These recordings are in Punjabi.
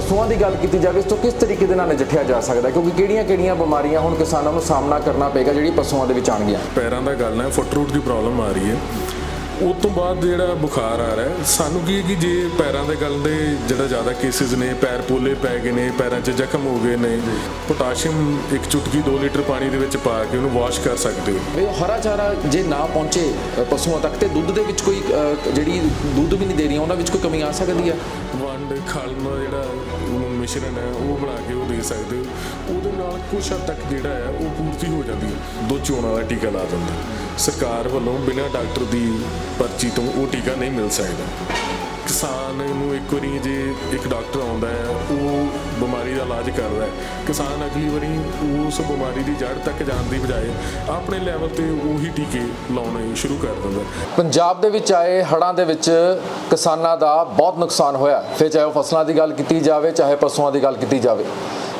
ਪਸ਼ੂਆਂ ਦੀ ਗੱਲ ਕੀਤੀ ਜਾਵੇ ਇਸ ਤੋਂ ਕਿਸ ਤਰੀਕੇ ਦੇ ਨਾਲ ਨਜਿੱਠਿਆ ਜਾ ਸਕਦਾ? ਕਿਉਂਕਿ ਕਿਹੜੀਆਂ-ਕਿਹੜੀਆਂ ਬਿਮਾਰੀਆਂ ਹੁਣ ਕਿਸਾਨਾਂ ਨੂੰ ਸਾਹਮਣਾ ਕਰਨਾ ਪਏਗਾ ਜਿਹੜੀ ਪਸ਼ੂਆਂ ਦੇ ਵਿੱਚ ਆਣਗੀਆਂ ਪੈਰਾਂ ਦਾ ਗੱਲ ਹੈ ਫੁੱਟ ਰੂਟ ਦੀ ਪ੍ਰੋਬਲਮ ਆ ਰਹੀ ਹੈ। ਉਸ ਤੋਂ ਬਾਅਦ ਜਿਹੜਾ ਬੁਖਾਰ ਆ ਰਿਹਾ ਸਾਨੂੰ ਕੀ ਹੈ ਕਿ ਜੇ ਪੈਰਾਂ ਦੇ ਗੱਲ ਦੇ ਜਿਹੜਾ ਜ਼ਿਆਦਾ ਕੇਸਿਸ ਨੇ ਪੈਰ ਪੋਲੇ ਪੈ ਗਏ ਨੇ ਪੈਰਾਂ 'ਚ ਜ਼ਖਮ ਹੋ ਗਏ ਨੇ ਪੋਟਾਸ਼ੀਅਮ ਇੱਕ ਚੁਟਕੀ 2 ਲੀਟਰ ਪਾਣੀ ਦੇ ਵਿੱਚ ਪਾ ਕੇ ਉਹਨੂੰ ਵਾਸ਼ ਕਰ ਸਕਦੇ ਹੋ। ਉਹ ਹਰਾ ਚਾਰਾ ਜੇ ਨਾ ਪਹੁੰਚੇ ਪਸ਼ੂਆਂ ਤੱਕ ਤੇ ਦੁੱਧ ਦੇ ਵਿੱਚ ਕੋਈ ਜਿਹੜੀ ਦੁੱਧ ਵੀ ਨਹੀਂ ਦੇ ਰਹੀਆਂ ਉਹਨਾਂ ਵਿੱਚ ਕੋਈ ਕਮੀ ਆ ਸਕਦੀ ਹੈ? ਵੰਡ ਖਲਨ ਦਾ ਜਿਹੜਾ ਉਹਨੂੰ ਮਿਸ਼ਰਣ ਹੈ ਉਹ ਬਣਾ ਕੇ ਉਹ ਦੇ ਸਕਦੇ ਹੋ। ਉਹਦੇ ਨਾਲ ਕੁਛ ਹੱਦ ਤੱਕ ਜਿਹੜਾ ਹੈ, ਉਹ ਪੂਰਤੀ ਹੋ ਜਾਂਦੀ ਹੈ। ਦੋ ਚੋਣ ਵਾਲਾ ਟੀਕਾ ਲਾ ਦਿੰਦਾ। ਸਰਕਾਰ ਵੱਲੋਂ ਬਿਨਾਂ ਡਾਕਟਰ ਦੀ ਪਰਚੀ ਤੋਂ ਉਹ ਟੀਕਾ ਨਹੀਂ ਮਿਲ ਸਕਦਾ। ਕਿਸਾਨ ਨੂੰ ਇੱਕ ਵਾਰੀ ਜੇ ਇੱਕ ਡਾਕਟਰ ਆਉਂਦਾ ਹੈ, ਉਹ ਬਿਮਾਰੀ ਦਾ ਇਲਾਜ ਕਰਦਾ ਹੈ। ਕਿਸਾਨ ਅਗਲੀ ਵਾਰੀ ਉਸ ਬਿਮਾਰੀ ਦੀ ਜੜ ਤੱਕ ਜਾਣ ਦੀ ਬਜਾਏ ਆਪਣੇ ਲੈਵਲ ਤੇ ਉਹੀ ਟੀਕੇ ਲਾਉਣੇ ਸ਼ੁਰੂ ਕਰ ਦਿੰਦਾ ਪੰਜਾਬ ਦੇ ਵਿੱਚ ਆਏ ਹੜ੍ਹਾਂ ਦੇ ਵਿੱਚ ਕਿਸਾਨਾਂ ਦਾ ਬਹੁਤ ਨੁਕਸਾਨ ਹੋਇਆ। ਫਿਰ ਚਾਹੇ ਉਹ ਫਸਲਾਂ ਦੀ ਗੱਲ ਕੀਤੀ ਜਾਵੇ, ਚਾਹੇ ਪਸ਼ੂਆਂ ਦੀ ਗੱਲ ਕੀਤੀ ਜਾਵੇ।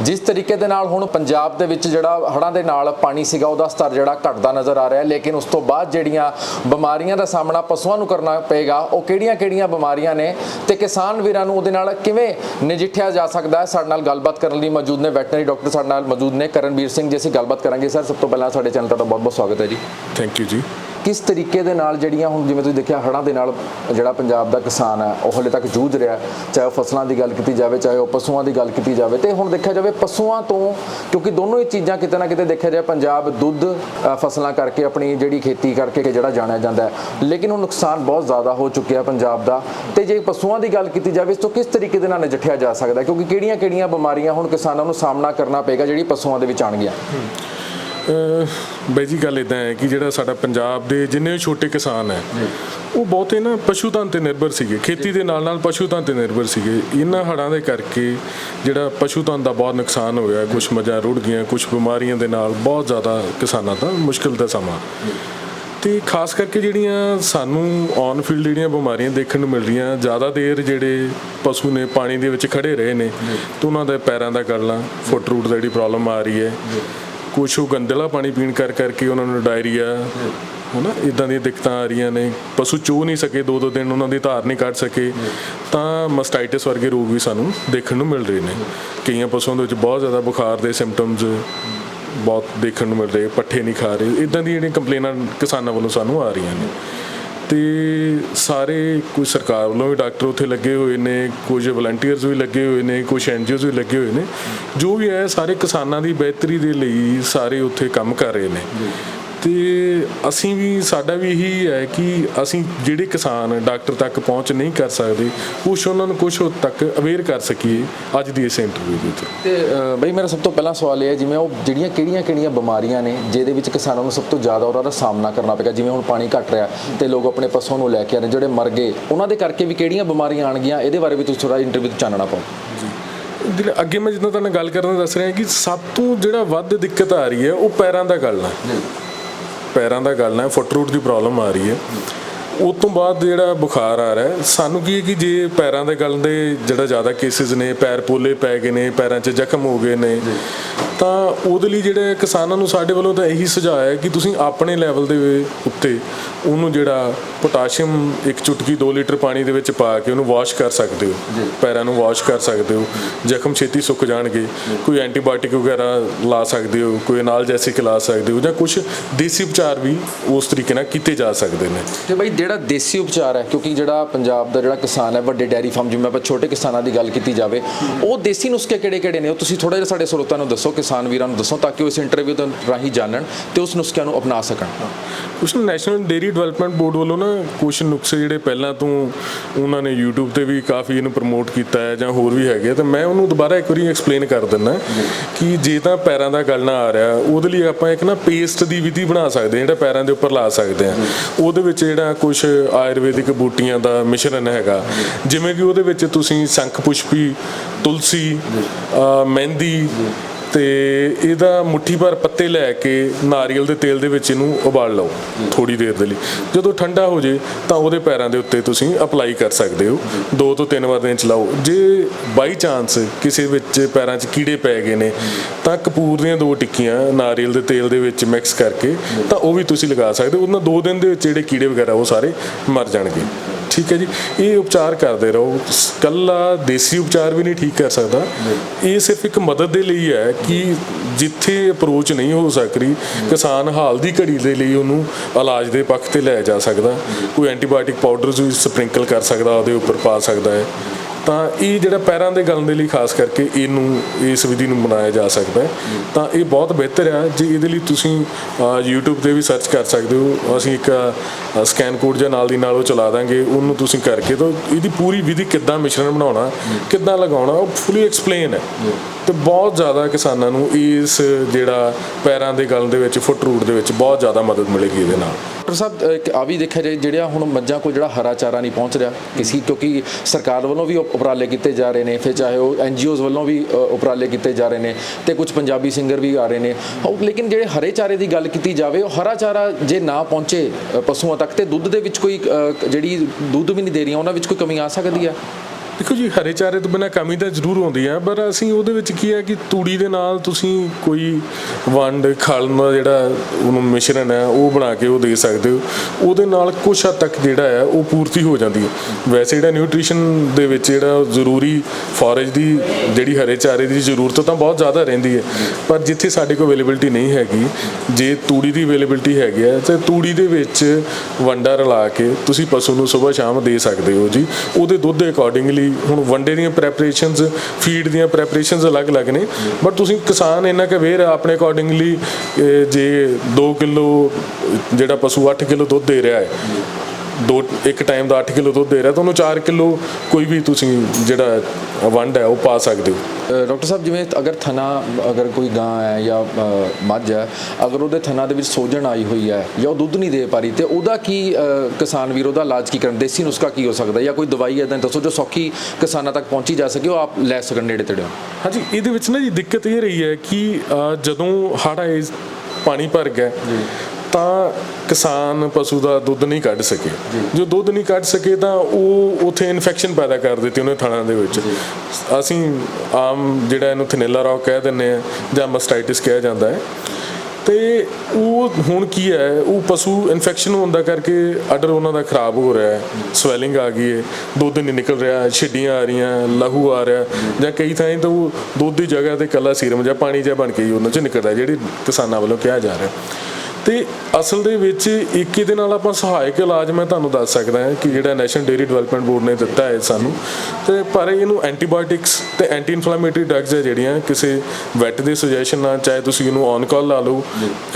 ਜਿਸ ਤਰੀਕੇ ਦੇ ਨਾਲ ਹੁਣ ਪੰਜਾਬ ਦੇ ਵਿੱਚ ਜਿਹੜਾ ਹੜ੍ਹਾਂ ਦੇ ਨਾਲ ਪਾਣੀ ਸੀਗਾ, ਉਹਦਾ ਸਤਰ ਜਿਹੜਾ ਘਟਦਾ ਨਜ਼ਰ ਆ ਰਿਹਾ। ਲੇਕਿਨ ਉਸ ਤੋਂ ਬਾਅਦ ਜਿਹੜੀਆਂ ਬਿਮਾਰੀਆਂ ਦਾ ਸਾਹਮਣਾ ਪਸ਼ੂਆਂ ਨੂੰ ਕਰਨਾ ਪਏਗਾ, ਉਹ ਕਿਹੜੀਆਂ-ਕਿਹੜੀਆਂ ਬਿਮਾਰੀਆਂ ਨੇ ਤੇ ਕਿਸਾਨ ਵੀਰਾਂ ਨੂੰ ਉਹਦੇ ਨਾਲ ਕਿਵੇਂ ਨਜਿੱਠਿਆ ਜਾ ਸਕਦਾ ਹੈ? ਸਾਡੇ ਨਾਲ ਗੱਲਬਾਤ ਕਰਨ ਲਈ ਮੌਜੂਦ ਨੇ ਵੈਟਰਨਰੀ ਡਾਕਟਰ ਸਾਡੇ ਨਾਲ ਮੌਜੂਦ ਨੇ। ਕਰਨਵੀਰ ਸਿੰਘ ਜੀ, ਅਸੀਂ ਗੱਲਬਾਤ ਕਰਾਂਗੇ। ਸਰ, ਸਭ ਤੋਂ ਪਹਿਲਾਂ ਸਾਡੇ ਚੈਨਲ ਦਾ ਬਹੁਤ-ਬਹੁਤ ਸਵਾਗਤ ਹੈ ਜੀ। ਥੈਂਕ ਯੂ ਜੀ। ਕਿਸ ਤਰੀਕੇ ਦੇ ਨਾਲ ਜਿਹੜੀਆਂ ਹੁਣ ਜਿਵੇਂ ਤੁਸੀਂ ਦੇਖਿਆ ਹੜ੍ਹਾਂ ਦੇ ਨਾਲ ਜਿਹੜਾ ਪੰਜਾਬ ਦਾ ਕਿਸਾਨ ਹੈ, ਉਹ ਹਲੇ ਤੱਕ ਜੂਝ ਰਿਹਾ ਚਾਹੇ ਉਹ ਫਸਲਾਂ ਦੀ ਗੱਲ ਕੀਤੀ ਜਾਵੇ, ਚਾਹੇ ਉਹ ਪਸ਼ੂਆਂ ਦੀ ਗੱਲ ਕੀਤੀ ਜਾਵੇ। ਤੇ ਹੁਣ ਦੇਖਿਆ ਜਾਵੇ ਪਸ਼ੂਆਂ ਤੋਂ, ਕਿਉਂਕਿ ਦੋਨੋਂ ਹੀ ਚੀਜ਼ਾਂ ਕਿਤੇ ਨਾ ਕਿਤੇ ਦੇਖਿਆ ਜਾਵੇ ਪੰਜਾਬ ਦੁੱਧ ਫਸਲਾਂ ਕਰਕੇ ਆਪਣੀ ਜਿਹੜੀ ਖੇਤੀ ਕਰਕੇ ਕਿ ਜਿਹੜਾ ਜਾਣਿਆ ਜਾਂਦਾ ਹੈ। ਲੇਕਿਨ ਉਹ ਨੁਕਸਾਨ ਬਹੁਤ ਜ਼ਿਆਦਾ ਹੋ ਚੁੱਕਿਆ ਪੰਜਾਬ ਦਾ। ਤੇ ਜੇ ਪਸ਼ੂਆਂ ਦੀ ਗੱਲ ਕੀਤੀ ਜਾਵੇ, ਇਸ ਤੋਂ ਕਿਸ ਤਰੀਕੇ ਦੇ ਨਾਲ ਨਜਿੱਠਿਆ ਜਾ ਸਕਦਾ ਕਿਉਂਕਿ ਕਿਹੜੀਆਂ-ਕਿਹੜੀਆਂ ਬਿਮਾਰੀਆਂ ਹੁਣ ਕਿਸਾਨਾਂ ਨੂੰ ਸਾਹਮਣਾ ਕਰਨਾ ਪਏਗਾ ਜਿਹੜੀ ਪਸ਼ੂਆਂ ਦੇ ਵਿੱਚ ਆਣਗੀਆਂ ਬਾਈ ਜੀ ਗੱਲ ਇਦਾਂ ਹੈ ਕਿ ਜਿਹੜਾ ਸਾਡਾ ਪੰਜਾਬ ਦੇ ਜਿੰਨੇ ਵੀ ਛੋਟੇ ਕਿਸਾਨ ਹੈ ਉਹ ਬਹੁਤੇ ਨਾ ਪਸ਼ੂ ਧਨ ਤੇ ਨਿਰਭਰ ਸੀਗੇ। ਖੇਤੀ ਦੇ ਨਾਲ ਨਾਲ ਪਸ਼ੂ ਧਨ ਤੇ ਨਿਰਭਰ ਸੀਗੇ। ਇਹਨਾਂ ਹੜਾਂ ਦੇ ਕਰਕੇ ਜਿਹੜਾ ਪਸ਼ੂ ਧਨ ਦਾ ਬਹੁਤ ਨੁਕਸਾਨ ਹੋਇਆ। ਕੁਝ ਮੱਝਾਂ ਰੁੜ ਗਈਆਂ ਕੁਝ ਬਿਮਾਰੀਆਂ ਦੇ ਨਾਲ ਬਹੁਤ ਜ਼ਿਆਦਾ ਕਿਸਾਨਾਂ ਦਾ ਮੁਸ਼ਕਲ ਦਾ ਸਮਾਂ। ਤੇ ਖਾਸ ਕਰਕੇ ਜਿਹੜੀਆਂ ਸਾਨੂੰ ਔਨ ਫੀਲਡ ਜਿਹੜੀਆਂ ਬਿਮਾਰੀਆਂ ਦੇਖਣ ਨੂੰ ਮਿਲ ਰਹੀਆਂ ਜ਼ਿਆਦਾ ਦੇਰ ਜਿਹੜੇ ਪਸ਼ੂ ਨੇ ਪਾਣੀ ਦੇ ਵਿੱਚ ਖੜੇ ਰਹੇ ਨੇ ਤੇ ਉਹਨਾਂ ਦੇ ਪੈਰਾਂ ਦਾ ਗਲਣਾ ਫੁੱਟ ਰੂਟ ਦਾ ਜਿਹੜੀ ਪ੍ਰੋਬਲਮ ਆ ਰਹੀ ਹੈ। ਕੁਛ ਉਹ ਗੰਦਲਾ ਪਾਣੀ ਪੀਣ ਕਰ ਕਰਕੇ ਉਹਨਾਂ ਨੂੰ ਡਾਇਰੀਆ, ਹਨਾ ਇਦਾਂ ਦੀਆਂ ਦਿੱਕਤਾਂ ਆ ਰਹੀਆਂ ਨੇ। ਪਸ਼ੂ ਚੋ ਨਹੀਂ ਸਕੇ, ਦੋ ਦੋ ਦਿਨ ਉਹਨਾਂ ਦੀ ਧਾਰ ਨਹੀਂ ਕੱਢ ਸਕੇ। ਤਾਂ ਮਸਟਾਈਟਿਸ ਵਰਗੇ ਰੋਗ ਵੀ ਸਾਨੂੰ ਦੇਖਣ ਨੂੰ ਮਿਲ ਰਹੇ ਨੇ। ਕਈਆਂ ਪਸ਼ੂਆਂ ਦੇ ਵਿੱਚ ਬਹੁਤ ਜ਼ਿਆਦਾ ਬੁਖਾਰ ਦੇ ਸਿੰਪਟਮਸ ਬਹੁਤ ਦੇਖਣ ਨੂੰ ਮਿਲ ਰਹੇ, ਪੱਠੇ ਨਹੀਂ ਖਾ ਰਹੇ। ਇਦਾਂ ਦੀਆਂ ਜਿਹੜੀਆਂ ਕੰਪਲੇਨਾਂ ਕਿਸਾਨਾਂ ਵੱਲੋਂ ਸਾਨੂੰ ਆ ਰਹੀਆਂ ਨੇ। ਤੇ ਸਾਰੇ ਕੋਈ ਸਰਕਾਰ ਵੱਲੋਂ ਵੀ ਡਾਕਟਰ ਉੱਥੇ ਲੱਗੇ ਹੋਏ ਨੇ, ਕੁਝ ਵਲੰਟੀਅਰਸ ਵੀ ਲੱਗੇ ਹੋਏ ਨੇ, ਕੁਝ ਐਨਜੀਓਜ਼ ਵੀ ਲੱਗੇ ਹੋਏ ਨੇ। ਜੋ ਵੀ ਹੈ, ਸਾਰੇ ਕਿਸਾਨਾਂ ਦੀ ਬਿਹਤਰੀ ਦੇ ਲਈ ਸਾਰੇ ਉੱਥੇ ਕੰਮ ਕਰ ਰਹੇ ਨੇ। ਤੇ ਅਸੀਂ ਵੀ ਸਾਡਾ ਵੀ ਇਹੀ ਹੈ ਕਿ ਅਸੀਂ ਜਿਹੜੇ ਕਿਸਾਨ ਡਾਕਟਰ ਤੱਕ ਪਹੁੰਚ ਨਹੀਂ ਕਰ ਸਕਦੇ ਕੁਛ ਉਹਨਾਂ ਨੂੰ ਕੁਛ ਹੱਦ ਤੱਕ ਅਵੇਅਰ ਕਰ ਸਕੀਏ ਅੱਜ ਦੀ ਇਸ ਇੰਟਰਵਿਊ ਦੇ ਵਿੱਚ। ਤੇ ਬਈ ਮੇਰਾ ਸਭ ਤੋਂ ਪਹਿਲਾ ਸਵਾਲ ਇਹ ਹੈ ਜਿਵੇਂ ਉਹ ਜਿਹੜੀਆਂ ਕਿਹੜੀਆਂ-ਕਿਹੜੀਆਂ ਬਿਮਾਰੀਆਂ ਨੇ ਜਿਹਦੇ ਵਿੱਚ ਕਿਸਾਨਾਂ ਨੂੰ ਸਭ ਤੋਂ ਜ਼ਿਆਦਾ ਉਹਨਾਂ ਦਾ ਸਾਹਮਣਾ ਕਰਨਾ ਪਏਗਾ ਜਿਵੇਂ ਹੁਣ ਪਾਣੀ ਘਟ ਰਿਹਾ ਤੇ ਲੋਕ ਆਪਣੇ ਪਸ਼ੂਆਂ ਨੂੰ ਲੈ ਕੇ ਆ ਰਹੇ ਜਿਹੜੇ ਮਰ ਗਏ ਉਹਨਾਂ ਦੇ ਕਰਕੇ ਵੀ ਕਿਹੜੀਆਂ ਬਿਮਾਰੀਆਂ ਆਣਗੀਆਂ ਇਹਦੇ ਬਾਰੇ ਵੀ ਤੁਸੀਂ ਥੋੜਾ ਇੰਟਰਵਿਊ ਚਾਨਣਾ ਪਾਓ। ਜਿਹੜੇ ਅੱਗੇ ਮੈਂ ਜਿੱਦਾਂ ਤੁਹਾਨੂੰ ਗੱਲ ਕਰਨ ਦਾ ਦੱਸ ਰਿਹਾ ਕਿ ਸਭ ਤੋਂ ਜਿਹੜਾ ਵੱਧ ਦਿੱਕਤ ਆ ਰਹੀ ਹੈ ਉਹ ਪੈਰਾਂ ਦਾ ਗਲਣਾ ਪੈਰਾਂ ਦਾ ਗਲਣਾ ਫੁੱਟ ਰੂਟ ਦੀ ਪ੍ਰੋਬਲਮ ਆ ਰਹੀ ਹੈ। ਉਸ ਤੋਂ ਬਾਅਦ ਜਿਹੜਾ ਬੁਖਾਰ ਆ ਰਿਹਾ ਹੈ, ਸਾਨੂੰ ਕੀ ਹੈ ਕਿ ਜੇ ਪੈਰਾਂ ਦੇ ਗਲਣ ਦੇ ਜਿਹੜਾ ਜ਼ਿਆਦਾ ਕੇਸਿਸ ਨੇ ਪੈਰ ਪੋਲੇ ਪੈ ਗਏ ਨੇ ਪੈਰਾਂ 'ਚ ਜ਼ਖਮ ਹੋ ਗਏ ਨੇ ਤਾਂ ਉਹਦੇ ਲਈ ਜਿਹੜੇ ਕਿਸਾਨਾਂ ਨੂੰ ਸਾਡੇ ਵੱਲੋਂ ਤਾਂ ਇਹੀ ਸੁਝਾਅ ਹੈ ਕਿ ਤੁਸੀਂ ਆਪਣੇ ਲੈਵਲ ਦੇ ਉੱਤੇ ਉਹਨੂੰ ਜਿਹੜਾ ਪੋਟਾਸ਼ੀਅਮ ਇੱਕ ਚੁਟਕੀ 2 ਲੀਟਰ ਪਾਣੀ ਦੇ ਵਿੱਚ ਪਾ ਕੇ ਉਹਨੂੰ ਵਾਸ਼ ਕਰ ਸਕਦੇ ਹੋ। ਪੈਰਾਂ ਨੂੰ ਵਾਸ਼ ਕਰ ਸਕਦੇ ਹੋ। ਜ਼ਖਮ ਛੇਤੀ ਸੁੱਕ ਜਾਣਗੇ। ਕੋਈ ਐਂਟੀਬਾਇਓਟਿਕ ਵਗੈਰਾ ਲਾ ਸਕਦੇ ਹੋ ਕੋਈ ਅਨਾਲਜੈਸਿਕ ਲਾ ਸਕਦੇ ਹੋ ਜਾਂ ਕੁਝ ਦੇਸੀ ਉਪਚਾਰ ਵੀ ਉਸ ਤਰੀਕੇ ਨਾਲ ਕੀਤੇ ਜਾ ਸਕਦੇ ਨੇ। ਤੇ ਬਈ ਜਿਹੜਾ ਦੇਸੀ ਉਪਚਾਰ ਹੈ ਕਿਉਂਕਿ ਜਿਹੜਾ ਪੰਜਾਬ ਦਾ ਜਿਹੜਾ ਕਿਸਾਨ ਹੈ ਵੱਡੇ ਡੈਰੀ ਫਾਰਮ ਜਿਵੇਂ ਆਪਾਂ ਛੋਟੇ ਕਿਸਾਨਾਂ ਦੀ ਗੱਲ ਕੀਤੀ ਜਾਵੇ ਉਹ ਦੇਸੀ ਨੁਸਖੇ ਕਿਹੜੇ-ਕਿਹੜੇ ਨੇ? ਉਹ ਤੁਸੀਂ ਥੋੜਾ ਜਿਹਾ ਸਾਡੇ ਸਰੋਤਾਂ ਨੂੰ ਦੱਸੋ ਕਿਸਾਨ ਵੀਰਾਂ ਨੂੰ ਦੱਸੋ ਤਾਂ ਕਿ ਉਹ ਇਸ ਇੰਟਰਵਿਊ ਤੋਂ ਰਾਹੀਂ ਜਾਣਨ ਤੇ ਉਸ ਨੁਸਖਿਆਂ ਨੂੰ ਅਪਣਾ ਸਕਣ। ਕੁਛ ਨੈਸ਼ਨਲ ਡੇਰੀ ਡਿਵੈਲਪਮੈਂਟ ਬੋਰਡ ਵੱਲੋਂ ਨਾ ਕੁਝ ਨੁਕਸੇ ਜਿਹੜੇ ਪਹਿਲਾਂ ਤੋਂ ਉਹਨਾਂ ਨੇ YouTube ਤੇ ਵੀ ਕਾਫੀ ਇਹਨੂੰ ਪ੍ਰਮੋਟ ਕੀਤਾ ਹੈ ਜਾਂ ਹੋਰ ਵੀ ਹੈਗੇ ਤੇ ਮੈਂ ਉਹਨੂੰ ਦੁਬਾਰਾ ਇੱਕ ਵਾਰੀ ਐਕਸਪਲੇਨ ਕਰ ਦਿੰਦਾ ਕਿ ਜੇ ਤਾਂ ਪੈਰਾਂ ਦਾ ਗਲਣਾ ਆ ਰਿਹਾ ਉਹਦੇ ਲਈ ਆਪਾਂ ਇੱਕ ਨਾ ਪੇਸਟ ਦੀ ਵਿਧੀ ਬਣਾ ਸਕਦੇ ਹਾਂ ਜਿਹੜਾ ਪੈਰਾਂ ਦੇ ਉੱਪਰ ਲਾ ਸਕਦੇ ਆ ਉਹਦੇ ਵਿੱਚ ਜਿਹੜਾ ਕੁਝ ਆਯੁਰਵੈਦਿਕ ਬੂਟੀਆਂ ਦਾ ਮਿਸ਼ਰਣ ਹੈਗਾ। ਜਿਵੇਂ ਕਿ ਉਹਦੇ ਵਿੱਚ ਤੁਸੀਂ ਸ਼ੰਖ ਪੁਸ਼ਪੀ ਤੁਲਸੀ ਮਹਿੰਦੀ ਤੇ ਇਹਦਾ ਮੁੱਠੀ ਭਰ ਪੱਤੇ ਲੈ ਕੇ ਨਾਰੀਅਲ ਦੇ ਤੇਲ ਦੇ ਵਿੱਚ ਇਹਨੂੰ ਉਬਾਲ ਲਓ ਥੋੜੀ ਦੇਰ ਦੇ ਲਈ। ਜਦੋਂ ਠੰਡਾ ਹੋ ਜੇ ਤਾਂ ਉਹਦੇ ਪੈਰਾਂ ਦੇ ਉੱਤੇ ਤੁਸੀਂ ਅਪਲਾਈ ਕਰ ਸਕਦੇ ਹੋ। ਦੋ ਤੋਂ ਤਿੰਨ ਵਾਰ ਦਿਨ ਚ ਲਾਓ। ਜੇ ਬਾਈ ਚਾਂਸ ਕਿਸੇ ਵਿੱਚ ਪੈਰਾਂ 'ਚ ਕੀੜੇ ਪੈ ਗਏ ਨੇ, ਤਾਂ ਕਪੂਰ ਦੀਆਂ ਦੋ ਟਿੱਕੀਆਂ ਨਾਰੀਅਲ ਦੇ ਤੇਲ ਦੇ ਵਿੱਚ ਮਿਕਸ ਕਰਕੇ ਤਾਂ ਉਹ ਵੀ ਤੁਸੀਂ ਲਗਾ ਸਕਦੇ ਹੋ। ਉਹਨਾਂ ਦੋ ਦਿਨ ਦੇ ਵਿੱਚ ਜਿਹੜੇ ਕੀੜੇ ਵਗੈਰਾ ਉਹ ਸਾਰੇ ਮਰ ਜਾਣਗੇ। ਠੀਕ ਹੈ ਜੀ। ਇਹ ਉਪਚਾਰ ਕਰਦੇ ਰਹੋ। ਕੱਲਾ ਦੇਸੀ ਉਪਚਾਰ ਵੀ ਨਹੀਂ ਠੀਕ ਕਰ ਸਕਦਾ। ਇਹ ਸਿਰਫ ਇੱਕ ਮਦਦ ਦੇ ਲਈ ਹੈ ਕਿ ਜਿੱਥੇ ਅਪਰੋਚ ਨਹੀਂ ਹੋ ਸਕਦੀ ਕਿਸਾਨ ਹਾਲ ਦੀ ਘੜੀ ਦੇ ਲਈ ਉਹਨੂੰ ਇਲਾਜ ਦੇ ਪੱਖ ਤੇ ਲੈ ਜਾ ਸਕਦਾ। ਕੋਈ ਐਂਟੀਬਾਇਓਟਿਕ ਪਾਊਡਰਸ ਵੀ ਸਪ੍ਰਿੰਕਲ ਕਰ ਸਕਦਾ, ਉਹਦੇ ਉੱਪਰ ਪਾ ਸਕਦਾ ਹੈ। ਤਾਂ ਇਹ ਜਿਹੜਾ ਪੈਰਾਂ ਦੇ ਗਲਣ ਦੇ ਲਈ ਖਾਸ ਕਰਕੇ ਇਹਨੂੰ ਇਸ ਵਿਧੀ ਨੂੰ ਬਣਾਇਆ ਜਾ ਸਕਦਾ ਹੈ। ਤਾਂ ਇਹ ਬਹੁਤ ਬਿਹਤਰ ਆ ਜੇ ਇਹਦੇ ਲਈ ਤੁਸੀਂ ਅ, YouTube ਤੇ ਵੀ ਸਰਚ ਕਰ ਸਕਦੇ ਹੋ। ਅਸੀਂ ਇੱਕ ਸਕੈਨ ਕੋਡ ਜਾਂ ਨਾਲ ਦੀ ਨਾਲ ਉਹ ਚਲਾ ਦਾਂਗੇ। ਉਹਨੂੰ ਤੁਸੀਂ ਕਰਕੇ ਤਾਂ ਇਹਦੀ ਪੂਰੀ ਵਿਧੀ ਕਿੱਦਾਂ ਮਿਸ਼ਰਣ ਬਣਾਉਣਾ ਕਿੱਦਾਂ ਲਗਾਉਣਾ ਉਹ ਫੁੱਲੀ ਐਕਸਪਲੇਨ ਹੈ। ਤੇ ਬਹੁਤ ਜ਼ਿਆਦਾ ਕਿਸਾਨਾਂ ਨੂੰ ਇਸ ਜਿਹੜਾ ਪੈਰਾਂ ਦੇ ਗਲ ਦੇ ਵਿੱਚ ਫੁੱਟ ਰੂਟ ਦੇ ਵਿੱਚ ਬਹੁਤ ਜ਼ਿਆਦਾ ਮਦਦ ਮਿਲੇਗੀ ਇਹਦੇ ਨਾਲ। ਡਾਕਟਰ ਸਾਹਿਬ ਅ, ਆ ਵੀ ਦੇਖਿਆ ਜਾਏ ਜਿਹੜਾ ਹੁਣ ਮੱਝਾਂ ਕੋਲ ਜਿਹੜਾ ਹਰਾ ਚਾਰਾ ਨਹੀਂ ਪਹੁੰਚ ਰਿਹਾ ਕਿਸੇ ਕਿਉਂਕਿ ਸਰਕਾਰ ਵੱਲੋਂ ਵੀ ਉਪਰਾਲੇ ਕੀਤੇ ਜਾ ਰਹੇ ਨੇ ਫਿਰ ਚਾਹੇ ਉਹ ਐਨਜੀਓਜ਼ ਵੱਲੋਂ ਵੀ ਉਪਰਾਲੇ ਕੀਤੇ ਜਾ ਰਹੇ ਨੇ ਤੇ ਕੁਝ ਪੰਜਾਬੀ ਸਿੰਗਰ ਵੀ ਆ ਰਹੇ ਨੇ। ਉਹ ਲੇਕਿਨ ਜਿਹੜੇ ਹਰੇ ਚਾਰੇ ਦੀ ਗੱਲ ਕੀਤੀ ਜਾਵੇ ਉਹ ਹਰਾ ਚਾਰਾ ਜੇ ਨਾ ਪਹੁੰਚੇ ਪਸ਼ੂਆਂ ਤੱਕ ਤੇ ਦੁੱਧ ਦੇ ਵਿੱਚ ਕੋਈ ਜਿਹੜੀ ਦੁੱਧ ਵੀ ਨਹੀਂ ਦੇ ਰਹੀਆਂ ਉਹਨਾਂ ਵਿੱਚ ਕੋਈ ਕਮੀ ਆ ਸਕਦੀ ਆ? ਦੇਖੋ ਜੀ, ਹਰੇ ਚਾਰੇ ਤੋਂ ਬਿਨਾ ਕਮੀ ਤਾਂ ਜ਼ਰੂਰ ਆਉਂਦੀ ਹੈ ਪਰ ਅਸੀਂ ਉਹਦੇ ਵਿੱਚ ਕੀ ਹੈ ਕਿ ਤੂੜੀ ਦੇ ਨਾਲ ਤੁਸੀਂ ਕੋਈ ਵੰਡ ਖਲਨ ਦਾ ਜਿਹੜਾ ਉਹਨੂੰ ਮਿਸ਼ਰਣ ਹੈ, ਉਹ ਬਣਾ ਕੇ ਉਹ ਦੇ ਸਕਦੇ ਹੋ। ਉਹਦੇ ਨਾਲ ਕੁਛ ਹੱਦ ਤੱਕ ਜਿਹੜਾ ਹੈ, ਉਹ ਪੂਰਤੀ ਹੋ ਜਾਂਦੀ ਹੈ। ਵੈਸੇ ਜਿਹੜਾ ਨਿਊਟ੍ਰੀਸ਼ਨ ਦੇ ਵਿੱਚ ਜਿਹੜਾ ਜ਼ਰੂਰੀ ਫੋਰੇਜ ਦੀ, ਜਿਹੜੀ ਹਰੇ ਚਾਰੇ ਦੀ ਜ਼ਰੂਰਤ ਤਾਂ ਬਹੁਤ ਜ਼ਿਆਦਾ ਰਹਿੰਦੀ ਹੈ। ਪਰ ਜਿੱਥੇ ਸਾਡੇ ਕੋਲ ਅਵੇਲੇਬਿਲਟੀ ਨਹੀਂ ਹੈਗੀ, ਜੇ ਤੂੜੀ ਦੀ ਅਵੇਲੇਬਿਲਟੀ ਹੈਗੀ ਹੈ, ਤੇ ਤੂੜੀ ਦੇ ਵਿੱਚ ਵੰਡਾ ਰਲਾ ਕੇ ਤੁਸੀਂ ਪਸ਼ੂ ਨੂੰ ਸਵੇਰ ਸ਼ਾਮ ਦੇ ਸਕਦੇ ਹੋ ਜੀ। ਉਹਦੇ ਦੁੱਧ ਦੇ ਅਕੋਰਡਿੰਗਲੀ ਹੁਣ ਵੰਡੇ ਦੀਆਂ ਪ੍ਰੈਪਰੇਸ਼ਨਸ ਫੀਡ ਦੀਆਂ ਪ੍ਰੈਪਰੇਸ਼ਨਸ ਅਲੱਗ-ਅਲੱਗ ਨੇ। ਬਟ ਤੁਸੀਂ ਕਿਸਾਨ ਇੰਨਾ ਕੁ ਅਵੇਅਰ ਆਪਣੇ ਅਕੋਰਡਿੰਗਲੀ ਜੇ 2 ਕਿਲੋ, ਜਿਹੜਾ ਪਸ਼ੂ 8 ਕਿਲੋ ਦੁੱਧ ਦੇ ਰਿਹਾ ਹੈ ਦੋ ਇੱਕ ਟਾਈਮ ਦਾ 8 ਕਿਲੋ ਦੁੱਧ ਦੇ ਰਿਹਾ ਤਾਂ ਉਹਨੂੰ 4 ਕਿਲੋ ਕੋਈ ਵੀ ਤੁਸੀਂ ਜਿਹੜਾ ਵੰਡ ਹੈ ਉਹ ਪਾ ਸਕਦੇ ਹੋ। ਡਾਕਟਰ ਸਾਹਿਬ ਜਿਵੇਂ ਅਗਰ ਥਣਾ ਅਗਰ ਕੋਈ ਗਾਂ ਹੈ ਜਾਂ ਮੱਝ ਹੈ ਅਗਰ ਉਹਦੇ ਥਣਾ ਦੇ ਵਿੱਚ ਸੋਜਣ ਆਈ ਹੋਈ ਹੈ ਜਾਂ ਉਹ ਦੁੱਧ ਨਹੀਂ ਦੇ ਪਾ ਰਹੀ ਤੇ ਉਹਦਾ ਕੀ ਕਿਸਾਨ ਵੀਰ ਉਹਦਾ ਇਲਾਜ ਕੀ ਕਰਨ? ਦੇਸੀ ਨੁਸਖਾ ਕੀ ਹੋ ਸਕਦਾ ਜਾਂ ਕੋਈ ਦਵਾਈ ਐਦਾਂ ਦੱਸੋ ਜੋ ਸੌਖੀ ਕਿਸਾਨਾਂ ਤੱਕ ਪਹੁੰਚੀ ਜਾ ਸਕੇ ਉਹ ਆਪ ਲੈ ਸਕਣ ਨੇੜੇ ਤੇੜੇ ਹਾਂਜੀ ਇਹਦੇ ਵਿੱਚ ਨਾ ਜੀ ਦਿੱਕਤ ਇਹ ਰਹੀ ਹੈ ਕਿ ਜਦੋਂ ਆਏ ਪਾਣੀ ਭਰ ਗਿਆ ਤਾਂ ਕਿਸਾਨ ਪਸ਼ੂ ਦਾ ਦੁੱਧ ਨਹੀਂ ਕੱਢ ਸਕੇ। ਜੋ। ਦੁੱਧ ਨਹੀਂ ਕੱਢ ਸਕੇ ਤਾਂ ਉਹ ਉਥੇ ਇਨਫੈਕਸ਼ਨ ਪੈਦਾ ਕਰ ਦਿੱਤੀ ਉਹਨੇ ਥਣਾਂ ਦੇ ਵਿੱਚ। ਅਸੀਂ ਆਮ ਜਿਹੜਾ ਇਹਨੂੰ ਥਨੇਲਾ ਰੌਗ ਕਹਿ ਦਿੰਨੇ ਆ ਜਾਂ ਮਸਟਾਈਟਿਸ ਕਿਹਾ ਜਾਂਦਾ ਹੈ। ਤੇ ਉਹ ਹੁਣ ਕੀ ਹੈ ਉਹ ਪਸ਼ੂ ਇਨਫੈਕਸ਼ਨ ਹੋਣ ਦਾ ਕਰਕੇ ਆਰਡਰ ਉਹਨਾਂ ਦਾ ਖਰਾਬ ਹੋ ਰਿਹਾ ਹੈ। ਸਵੈਲਿੰਗ ਆ ਗਈ ਹੈ ਦੁੱਧ ਨਹੀਂ ਨਿਕਲ ਰਿਹਾ ਛਿੱਡੀਆਂ ਆ ਰਹੀਆਂ ਲਹੂ ਆ ਰਿਹਾ ਜਾਂ ਕਈ ਥਾਈਂ ਤਾਂ ਉਹ ਦੁੱਧ ਦੀ ਜਗ੍ਹਾ ਤੇ ਕੱਲਾ ਸੀਰਮ ਜਾਂ ਪਾਣੀ ਜਿਹਾ ਬਣ ਕੇ ਹੀ ਉਹਨਾਂ ਚ ਨਿਕਲਦਾ ਜਿਹੜੀ ਕਿਸਾਨਾਂ ਵੱਲੋਂ ਕਿਹਾ ਜਾ ਰਿਹਾ ਤੇ ਅਸਲ ਦੇ ਵਿੱਚ ਇੱਕ ਇਹਦੇ ਨਾਲ ਆਪਾਂ ਸਹਾਇਕ ਇਲਾਜ ਮੈਂ ਤੁਹਾਨੂੰ ਦੱਸ ਸਕਦਾ ਹਾਂ ਕਿ ਜਿਹੜਾ ਨੈਸ਼ਨਲ ਡੇਰੀ ਡਿਵੈਲਪਮੈਂਟ ਬੋਰਡ ਨੇ ਦਿੱਤਾ ਹੈ ਸਾਨੂੰ। ਤੇ ਪਰ ਇਹਨੂੰ ਐਂਟੀਬਾਇਓਟਿਕਸ ਤੇ ਐਂਟੀ ਇਨਫਲੇਮੇਟਰੀ ਡਰੱਗਸ ਹੈ ਜਿਹੜੀਆਂ ਕਿਸੇ ਵੈਟ ਦੇ ਸੁਜੈਸ਼ਨ ਨਾਲ ਚਾਹੇ ਤੁਸੀਂ ਇਹਨੂੰ ਔਨ ਕਾਲ ਲਾ ਲਓ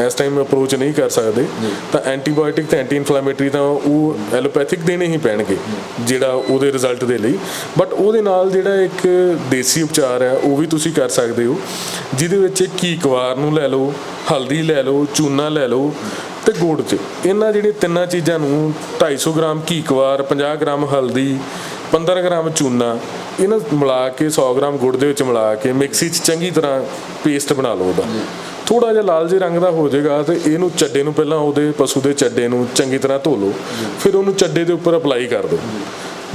ਇਸ ਟਾਈਮ ਅਪਰੋਚ ਨਹੀਂ ਕਰ ਸਕਦੇ ਤਾਂ ਐਂਟੀਬਾਇਓਟਿਕ ਤੇ ਐਂਟੀ ਇਨਫਲੇਮੇਟਰੀ ਤਾਂ ਉਹ ਐਲੋਪੈਥਿਕ ਦੇਣੇ ਹੀ ਪੈਣਗੇ ਜਿਹੜਾ ਉਹਦੇ ਰਿਜ਼ਲਟ ਦੇ ਲਈ। ਬਟ ਉਹਦੇ ਨਾਲ ਜਿਹੜਾ ਇੱਕ ਦੇਸੀ ਉਪਚਾਰ ਹੈ ਉਹ ਵੀ ਤੁਸੀਂ ਕਰ ਸਕਦੇ ਹੋ ਜਿਹਦੇ ਵਿੱਚ ਘੀਕਵਾਰ ਨੂੰ ਲੈ ਲਓ ਹਲਦੀ ਲੈ ਲਓ ਚੂਨਾ ਲੈ ਲਓ ਤੇ ਗੁੜ ਚ ਇਹਨਾਂ ਜਿਹੜੇ ਤਿੰਨਾਂ ਚੀਜ਼ਾਂ ਨੂੰ 250 ਗ੍ਰਾਮ ਘੀਕਵਾਰ 50 ਗ੍ਰਾਮ ਹਲਦੀ 15 ਗ੍ਰਾਮ ਚੂਨਾ, ਇਹਨਾਂ ਮਿਲਾ ਕੇ 100 ਗ੍ਰਾਮ ਗੁੜ ਦੇ ਵਿੱਚ ਮਿਲਾ ਕੇ ਮਿਕਸੀ 'ਚ ਚੰਗੀ ਤਰ੍ਹਾਂ ਪੇਸਟ ਬਣਾ ਲਓ ਉਹਦਾ। ਥੋੜਾ ਜਿਹਾ ਲਾਲ ਜਿਹੇ ਰੰਗ ਦਾ ਹੋ ਜਾਏਗਾ ਤੇ ਇਹਨੂੰ ਚੱਡੇ ਨੂੰ ਪਹਿਲਾਂ ਉਹਦੇ ਪਸ਼ੂ ਦੇ ਚੱਡੇ ਨੂੰ ਚੰਗੀ ਤਰ੍ਹਾਂ ਧੋ ਲਓ। ਫਿਰ ਉਹਨੂੰ ਚੱਡੇ ਦੇ ਉੱਪਰ ਅਪਲਾਈ ਕਰ ਦਿਓ।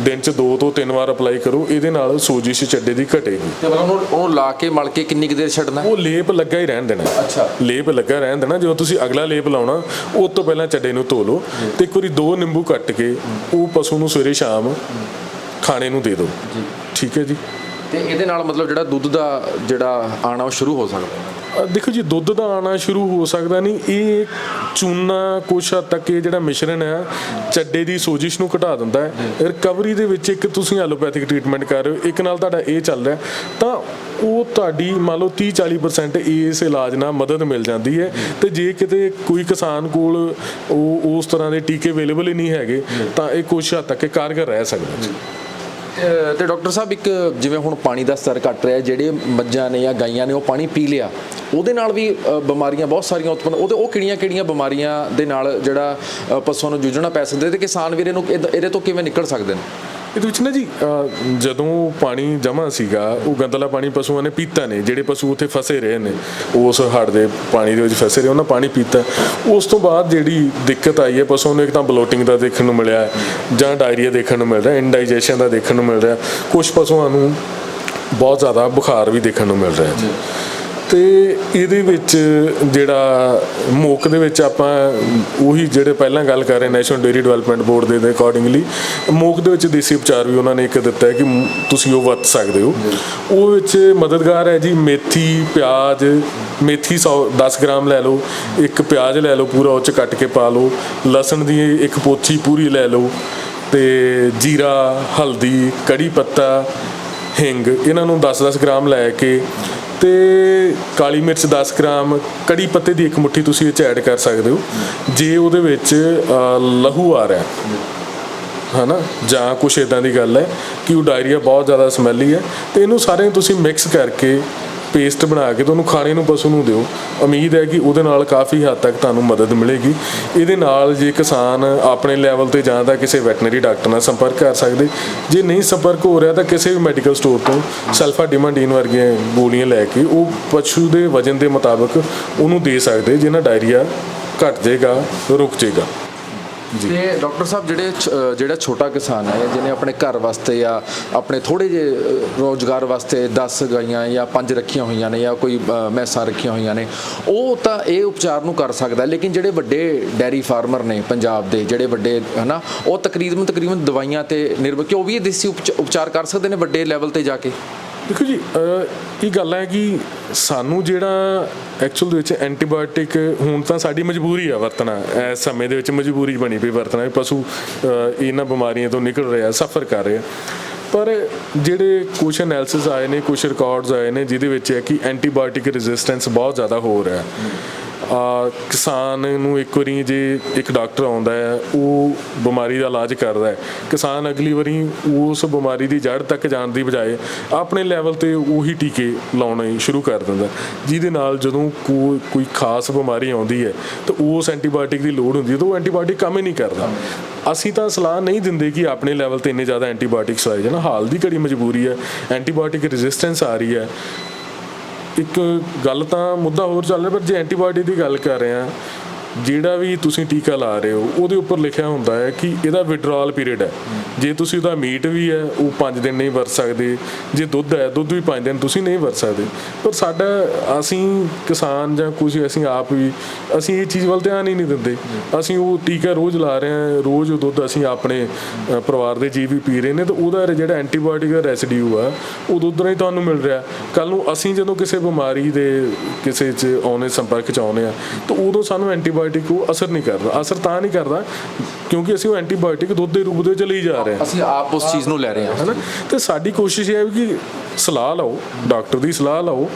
ਦਿਨ 'ਚ ਦੋ ਤੋਂ ਤਿੰਨ ਵਾਰ ਅਪਲਾਈ ਕਰੋ ਇਹਦੇ ਨਾਲ ਸੋਜਿਸ਼ ਚੱਡੇ ਦੀ ਘਟੇਗੀ। ਤੇ ਮਤਲਬ ਉਹਨੂੰ ਉਹਨੂੰ ਲਾ ਕੇ ਮਲ ਕੇ ਕਿੰਨੀ ਕੁ ਦੇਰ ਛੱਡਣਾ? ਉਹ ਲੇਪ ਲੱਗਾ ਹੀ ਰਹਿਣ ਦੇਣਾ। ਅੱਛਾ। ਲੇਪ ਲੱਗਾ ਰਹਿਣ ਦੇਣਾ ਜਦੋਂ ਤੁਸੀਂ ਅਗਲਾ ਲੇਪ ਲਾਉਣਾ ਉਸ ਤੋਂ ਪਹਿਲਾਂ ਚੱਡੇ ਨੂੰ ਧੋ ਲਓ। ਤੇ ਇੱਕ ਵਾਰੀ ਦੋ ਨਿੰਬੂ ਕੱਟ ਕੇ ਉਹ ਪਸ਼ੂ ਨੂੰ ਸਵੇਰੇ ਸ਼ਾਮ ਖਾਣੇ ਨੂੰ ਦੇ ਦਿਓ। ਠੀਕ ਹੈ ਜੀ? ਤੇ ਇਹਦੇ ਨਾਲ ਮਤਲਬ ਜਿਹੜਾ ਦੁੱਧ ਦਾ ਜਿਹੜਾ ਆਣਾ ਉਹ ਸ਼ੁਰੂ ਹੋ ਸਕਦਾ ਅ, ਦੇਖੋ ਜੀ, ਦੁੱਧ ਦਾ ਆਣਾ ਸ਼ੁਰੂ ਹੋ ਸਕਦਾ ਨਹੀਂ। ਇਹ ਚੂਨਾ ਕੁਛ ਹੱਦ ਤੱਕ ਇਹ ਜਿਹੜਾ ਮਿਸ਼ਰਣ ਹੈ, ਚੱਡੇ ਦੀ ਸੋਜਿਸ਼ ਨੂੰ ਘਟਾ ਦਿੰਦਾ ਹੈ। ਰਿਕਵਰੀ ਦੇ ਵਿੱਚ ਇੱਕ ਤੁਸੀਂ ਐਲੋਪੈਥਿਕ ਟ੍ਰੀਟਮੈਂਟ ਕਰ ਰਹੇ ਹੋ। ਇੱਕ ਨਾਲ ਤੁਹਾਡਾ ਇਹ ਚੱਲ ਰਿਹਾ ਤਾਂ ਉਹ ਤੁਹਾਡੀ ਮੰਨ ਲਓ 30 40% ਇਸ ਇਲਾਜ ਨਾਲ ਮਦਦ ਮਿਲ ਜਾਂਦੀ ਹੈ। ਤੇ ਜੇ ਕਿਤੇ ਕੋਈ ਕਿਸਾਨ ਕੋਲ ਉਹ ਉਸ ਤਰ੍ਹਾਂ ਦੇ ਟੀਕੇ ਅਵੇਲੇਬਲ ਹੀ ਨਹੀਂ ਹੈਗੇ, ਤਾਂ ਇਹ ਕੁਛ ਹੱਦ ਤੱਕ ਕਾਰਗਰ ਰਹਿ ਸਕਦਾ ਜੀ ਤੇ ਡਾਕਟਰ ਸਾਹਿਬ ਇੱਕ ਜਿਵੇਂ ਹੁਣ ਪਾਣੀ ਦਾ ਸਤਰ ਘਟ ਰਿਹਾ, ਜਿਹੜੇ ਮੱਝਾਂ ਨੇ ਜਾਂ ਗਾਈਆਂ ਨੇ ਉਹ ਪਾਣੀ ਪੀ ਲਿਆ, ਉਹਦੇ ਨਾਲ ਵੀ ਬਿਮਾਰੀਆਂ ਬਹੁਤ ਸਾਰੀਆਂ ਉਤਪੰਨ, ਉਹਦੇ, ਉਹ ਕਿਹੜੀਆਂ-ਕਿਹੜੀਆਂ ਬਿਮਾਰੀਆਂ ਦੇ ਨਾਲ ਜਿਹੜਾ ਪਸ਼ੂਆਂ ਨੂੰ ਜੂਝਣਾ ਪੈ ਸਕਦਾ ਤੇ ਕਿਸਾਨ ਵੀਰ ਇਹਨੂੰ ਇਹਦ- ਇਹਦੇ ਤੋਂ ਕਿਵੇਂ ਨਿਕਲ ਸਕਦੇ ਨੇ? ਇਹਦੇ ਵਿੱਚ ਨਾ ਜੀ। ਜਦੋਂ ਪਾਣੀ ਜਮਾ ਸੀਗਾ ਉਹ ਗੰਦਲਾ ਪਾਣੀ ਪਸ਼ੂਆਂ ਨੇ ਪੀਤਾ ਨੇ ਜਿਹੜੇ ਪਸ਼ੂ ਉੱਥੇ ਫਸੇ ਰਹੇ ਨੇ ਉਸ ਹੜ੍ਹ ਦੇ ਪਾਣੀ ਦੇ ਵਿੱਚ ਫਸੇ ਰਹੇ ਉਹਨਾਂ ਪਾਣੀ ਪੀਤਾ। ਉਸ ਤੋਂ ਬਾਅਦ ਜਿਹੜੀ ਦਿੱਕਤ ਆਈ ਹੈ ਪਸ਼ੂਆਂ ਨੂੰ ਇੱਕ ਤਾਂ ਬਲੋਟਿੰਗ ਦਾ ਦੇਖਣ ਨੂੰ ਮਿਲਿਆ ਹੈ, ਜਾਂ ਡਾਇਰੀਆ ਦੇਖਣ ਨੂੰ ਮਿਲ ਰਿਹਾ ਇੰਡਾਈਜੈਸ਼ਨ ਦਾ ਦੇਖਣ ਨੂੰ ਮਿਲ ਰਿਹਾ। ਕੁਝ ਪਸ਼ੂਆਂ ਨੂੰ ਬਹੁਤ ਜ਼ਿਆਦਾ ਬੁਖਾਰ ਵੀ ਦੇਖਣ ਨੂੰ ਮਿਲ ਰਿਹਾ ਜੀ। ਤੇ ਇਹਦੇ ਵਿੱਚ ਜਿਹੜਾ ਮੋਕ ਦੇ ਵਿੱਚ ਆਪਾਂ ਉਹੀ ਜਿਹੜੇ ਪਹਿਲਾਂ ਗੱਲ ਕਰ ਰਹੇ ਨੈਸ਼ਨਲ ਡੇਰੀ ਡਿਵੈਲਪਮੈਂਟ ਬੋਰਡ ਦੇ ਦੇ ਅਕੋਰਡਿੰਗਲੀ ਮੋਕ ਦੇ ਵਿੱਚ ਦੇਸੀ ਉਪਚਾਰ ਵੀ ਉਹਨਾਂ ਨੇ ਇੱਕ ਦਿੱਤਾ ਹੈ ਕਿ ਤੁਸੀਂ ਉਹ ਵਰਤ ਸਕਦੇ ਹੋ। ਉਹ ਵਿੱਚ ਮਦਦਗਾਰ ਹੈ ਜੀ, ਮੇਥੀ, ਪਿਆਜ਼, ਮੇਥੀ 100 10 ਗ੍ਰਾਮ ਲੈ ਲਓ, ਇੱਕ ਪਿਆਜ਼ ਲੈ ਲਓ ਪੂਰਾ ਉਹ ਚ ਕੱਟ ਕੇ ਪਾ ਲਓ, ਲਸਣ ਦੀ ਇੱਕ ਪੋਥੀ ਪੂਰੀ ਲੈ ਲਓ ਤੇ ਜੀਰਾ, ਹਲਦੀ, ਕੜੀ ਪੱਤਾ, ਹਿੰਗ, ਇਹਨਾਂ ਨੂੰ 10-10 ਗ੍ਰਾਮ ਲੈ ਕੇ ਤੇ ਕਾਲੀ ਮਿਰਚ 10 ਗ੍ਰਾਮ, ਕੜੀ ਪੱਤੇ ਦੀ ਇੱਕ ਮੁੱਠੀ ਤੁਸੀਂ ਇਹ ਚ ਐਡ ਕਰ ਸਕਦੇ ਹੋ। ਜੇ ਉਹਦੇ ਵਿੱਚ ਲਹੂ ਆ ਰਿਹਾ ਹਨਾ? ਜਾਂ ਕੁਛ ਇਦਾਂ ਦੀ ਗੱਲ ਹੈ ਕਿ ਉਹ ਡਾਇਰੀਆ ਬਹੁਤ ਜ਼ਿਆਦਾ ਸਮੈਲੀ ਹੈ ਤੇ ਇਹਨੂੰ ਸਾਰੇ ਤੁਸੀਂ ਮਿਕਸ ਕਰਕੇ ਪੇਸਟ ਬਣਾ ਕੇ ਤੁਹਾਨੂੰ ਖਾਣੇ ਨੂੰ ਪਸ਼ੂ ਨੂੰ ਦਿਓ। ਉਮੀਦ ਹੈ ਕਿ ਉਹਦੇ ਨਾਲ ਕਾਫੀ ਹੱਦ ਤੱਕ ਤੁਹਾਨੂੰ ਮਦਦ ਮਿਲੇਗੀ। ਇਹਦੇ ਨਾਲ ਜੇ ਕਿਸਾਨ ਆਪਣੇ ਲੈਵਲ ਤੇ ਜਾਂ ਤਾਂ ਕਿਸੇ ਵੈਟਰਨਰੀ ਡਾਕਟਰ ਨਾਲ ਸੰਪਰਕ ਕਰ ਸਕਦੇ। ਜੇ ਨਹੀਂ ਸੰਪਰਕ ਹੋ ਰਿਹਾ ਤਾਂ ਕਿਸੇ ਵੀ ਮੈਡੀਕਲ ਸਟੋਰ ਤੋਂ ਸਲਫਾ ਡਿਮਾਂਡੀਨ ਵਰਗੀਆਂ ਗੋਲੀਆਂ ਲੈ ਕੇ ਉਹ ਪਸ਼ੂ ਦੇ ਵਜਨ ਦੇ ਮੁਤਾਬਕ ਉਹਨੂੰ ਦੇ ਸਕਦੇ ਜਿਹਨਾਂ ਡਾਇਰੀਆ ਘਟ ਜਾਏਗਾ, ਰੁਕ ਜਾਏਗਾ। ਤੇ ਡਾਕਟਰ ਸਾਹਿਬ ਜਿਹੜੇ ਜਿਹੜਾ ਛੋਟਾ ਕਿਸਾਨ ਹੈ ਜਿਹਨੇ ਆਪਣੇ ਘਰ ਵਾਸਤੇ ਜਾਂ ਆਪਣੇ ਥੋੜੇ ਜਿਹੇ ਰੋਜ਼ਗਾਰ ਵਾਸਤੇ 10 ਗਾਈਆਂ ਜਾਂ 5 ਰੱਖੀਆਂ ਹੋਈਆਂ ਨੇ ਜਾਂ ਕੋਈ ਮੈਸਾਂ ਰੱਖੀਆਂ ਹੋਈਆਂ ਨੇ ਉਹ ਤਾਂ ਇਹ ਉਪਚਾਰ ਨੂੰ ਕਰ ਸਕਦਾ ਲੇਕਿਨ ਜਿਹੜੇ ਵੱਡੇ ਡੈਰੀ ਫਾਰਮਰ ਨੇ ਪੰਜਾਬ ਦੇ ਜਿਹੜੇ ਵੱਡੇ ਹਨਾ ਉਹ ਤਕਰੀਬਨ ਤਕਰੀਬਨ ਦਵਾਈਆਂ ਤੇ ਨਿਰਭਰ ਕਿ ਉਹ ਵੀ ਇਹ ਦੇਸੀ ਉਪਚ- ਉਪਚਾਰ ਕਰ ਸਕਦੇ ਨੇ ਵੱਡੇ ਲੈਵਲ ਤੇ ਜਾ ਕੇ? ਦੇਖੋ ਜੀ ਇਹ ਗੱਲ ਹੈ ਕਿ ਸਾਨੂੰ ਜਿਹੜਾ ਐਕਚੁਅਲ ਦੇ ਵਿੱਚ ਐਂਟੀਬਾਇਓਟਿਕ ਹੁਣ ਤਾਂ ਸਾਡੀ ਮਜਬੂਰੀ ਆ ਵਰਤਣਾ। ਇਸ ਸਮੇਂ ਦੇ ਵਿੱਚ ਮਜਬੂਰੀ ਬਣੀ ਪਈ ਵਰਤਣਾ ਵੀ ਪਸ਼ੂ ਇਹਨਾਂ ਬਿਮਾਰੀਆਂ ਤੋਂ ਨਿਕਲ ਰਿਹਾ ਸਫਰ ਕਰ ਰਿਹਾ। ਪਰ ਜਿਹੜੇ ਕੁਝ ਐਨਾਲਿਸਿਸ ਆਏ ਨੇ ਕੁਝ ਰਿਕਾਰਡਸ ਆਏ ਨੇ, ਜਿਹਦੇ ਵਿੱਚ ਹੈ ਕਿ ਐਂਟੀਬਾਇਓਟਿਕ ਰੈਜ਼ਿਸਟੈਂਸ ਬਹੁਤ ਜ਼ਿਆਦਾ ਹੋ ਰਿਹਾ। ਆ, ਕਿਸਾਨ ਨੂੰ ਇੱਕ ਵਾਰੀ ਜੇ ਇੱਕ ਡਾਕਟਰ ਆਉਂਦਾ ਹੈ, ਉਹ ਬਿਮਾਰੀ ਦਾ ਇਲਾਜ ਕਰਦਾ ਹੈ, ਕਿਸਾਨ ਅਗਲੀ ਵਾਰੀ ਉਸ ਬਿਮਾਰੀ ਦੀ ਜੜ ਤੱਕ ਜਾਣ ਦੀ ਬਜਾਏ ਆਪਣੇ ਲੈਵਲ ਤੇ ਉਹੀ ਟੀਕੇ ਲਾਉਣੇ ਸ਼ੁਰੂ ਕਰ ਦਿੰਦਾ ਜਿਹਦੇ ਨਾਲ ਜਦੋਂ ਕੋਈ ਕੋਈ ਖਾਸ ਬਿਮਾਰੀ ਆਉਂਦੀ ਹੈ, ਤਾਂ ਉਸ ਐਂਟੀਬਾਇਓਟਿਕ ਦੀ ਲੋੜ ਹੁੰਦੀ ਹੈ, ਤਾਂ ਉਹ ਐਂਟੀਬਾਇਓਟਿਕ ਕੰਮ ਹੀ ਨਹੀਂ ਕਰਦਾ। ਅਸੀਂ ਤਾਂ ਸਲਾਹ ਨਹੀਂ ਦਿੰਦੇ ਕਿ ਆਪਣੇ ਲੈਵਲ ਤੇ ਇੰਨੇ ਜ਼ਿਆਦਾ ਐਂਟੀਬਾਇਓਟਿਕਸ ਆਏ ਜਨਾ ਹਾਲ ਦੀ ਘੜੀ ਮਜਬੂਰੀ ਹੈ, ਐਂਟੀਬਾਇਓਟਿਕ ਰੈਜ਼ਿਸਟੈਂਸ ਆ ਰਹੀ ਹੈ। ਇੱਕ ਗੱਲ ਤਾਂ ਮੁੱਦਾ ਹੋਰ ਚੱਲ ਰਿਹਾ, ਪਰ ਜੇ ਐਂਟੀਬਾਇਓਟਿਕ ਦੀ ਗੱਲ ਕਰ ਰਹੇ ਆ ਜਿਹੜਾ ਵੀ ਤੁਸੀਂ ਟੀਕਾ ਲਾ ਰਹੇ ਹੋ, ਉਹਦੇ ਉੱਪਰ ਲਿਖਿਆ ਹੁੰਦਾ ਹੈ ਕਿ ਇਹਦਾ ਵਿਡਰਾਲ ਪੀਰੀਅਡ ਹੈ। ਜੇ ਤੁਸੀਂ ਉਹਦਾ ਮੀਟ ਵੀ ਹੈ, ਉਹ 5 ਦਿਨ ਨਹੀਂ ਵਰਤ ਸਕਦੇ। ਜੇ ਦੁੱਧ ਹੈ, ਦੁੱਧ ਵੀ 5 ਦਿਨ ਤੁਸੀਂ ਨਹੀਂ ਵਰਤ ਸਕਦੇ। ਪਰ ਸਾਡਾ, ਅਸੀਂ ਕਿਸਾਨ ਜਾਂ ਕੁਝ ਅਸੀਂ ਆਪ ਵੀ, ਅਸੀਂ ਇਹ ਚੀਜ਼ ਵੱਲ ਧਿਆਨ ਹੀ ਨਹੀਂ ਦਿੰਦੇ। ਅਸੀਂ ਉਹ ਟੀਕਾ ਰੋਜ਼ ਲਾ ਰਹੇ ਹਾਂ, ਰੋਜ਼ ਉਹ ਦੁੱਧ ਅਸੀਂ ਆਪਣੇ ਪਰਿਵਾਰ ਦੇ ਜੀਵ ਵੀ ਪੀ ਰਹੇ ਨੇ, ਤਾਂ ਉਹਦਾ ਜਿਹੜਾ ਐਂਟੀਬਾਇਓਟਿਕ ਦਾ ਰੈਸਿਡਿਊ ਆ, ਉਹ ਦੁੱਧ ਰਾਹੀਂ ਤੁਹਾਨੂੰ ਮਿਲ ਰਿਹਾ। ਕੱਲ ਨੂੰ ਅਸੀਂ ਜਦੋਂ ਕਿਸੇ ਬਿਮਾਰੀ ਦੇ, ਕਿਸੇ ਚ ਆਉਣੇ, ਸੰਪਰਕ ਚ ਆਉਨੇ ਆ, ਤਾਂ ਉਦੋਂ ਸਾਨੂੰ ਐਂਟੀਬਾਇਓਟਿਕ ਉਹ ਅਸਰ ਨਹੀਂ ਕਰਦਾ ਅਸਰ ਤਾਂ ਨਹੀਂ ਕਰਦਾ ਕਿਉਂਕਿ ਅਸੀਂ ਉਹ ਐਂਟੀਬਾਇਓਟਿਕ ਦੁੱਧ ਦੇ ਰੂਪ ਦੇ ਵਿੱਚ ਲਈ ਜਾ ਰਹੇ ਹਾਂ। ਅਸੀਂ ਆਪ ਉਸ ਚੀਜ਼ ਨੂੰ ਲੈ ਰਹੇ ਹਾਂ। ਹਨਾ? ਤੇ ਸਾਡੀ ਕੋਸ਼ਿਸ਼ ਇਹ ਹੈ ਕਿ ਸਲਾਹ ਲਓ ਡਾਕਟਰ ਦੀ ਸਲਾਹ ਲਓ